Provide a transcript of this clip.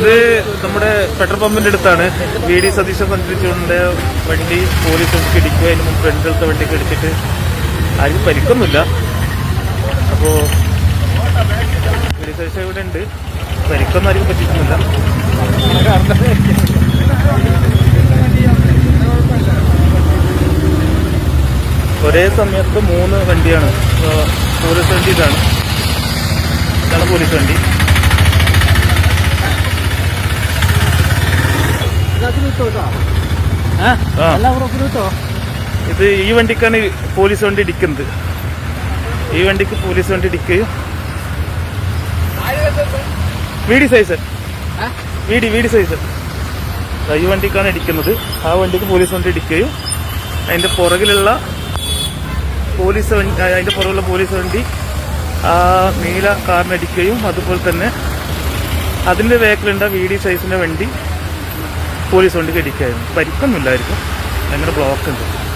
ഇത് നമ്മുടെ പെട്രോൾ പമ്പിന്റെ അടുത്താണ്. വി ഡി സതീശൻ സഞ്ചരിച്ചുകൊണ്ട് വണ്ടി പോലീസ് ഇടിക്കുക അതിന് മുമ്പ് ഫ്രണ്ടിലത്തെ ആരും പരിക്കൊന്നുമില്ല. അപ്പോ വി ഡി സതീശൻ ഇവിടെ ഉണ്ട്. പരിക്കൊന്നും ആരും പറ്റിക്കുന്നില്ല ഒരേ സമയത്ത് മൂന്ന് വണ്ടിയാണ്. പോലീസ് വണ്ടി ഇതാണ്. ഇതാണ് പോലീസ് വണ്ടി. ഇത് ഈ വണ്ടിക്കാണ് പോലീസ് വണ്ടി ഇടിക്കുന്നത്. ഈ വണ്ടിക്ക് പോലീസ് വണ്ടി ഇടിക്കുകയും വീടി സൈസ് വീടി വീടി സൈസ് ഈ വണ്ടിക്കാണ് ഇടിക്കുന്നത്. ആ വണ്ടിക്ക് പോലീസ് വണ്ടി ഇടിക്കുകയും അതിന്റെ പുറകിലുള്ള പോലീസ് വണ്ടി അതിന്റെ പുറകിലുള്ള പോലീസ് വണ്ടി ആ നീല കാറിനടിക്കുകയും അതുപോലെ തന്നെ അതിന്റെ വേക്കിലുണ്ട വി ഡി സൈസിന്റെ വണ്ടി. പോലീസ് കൊണ്ട് ഇടിക്കുകയായിരുന്നു പരിക്കൊന്നുമില്ലായിരിക്കും. ഭയങ്കര ബ്ലോക്ക് ഉണ്ട്.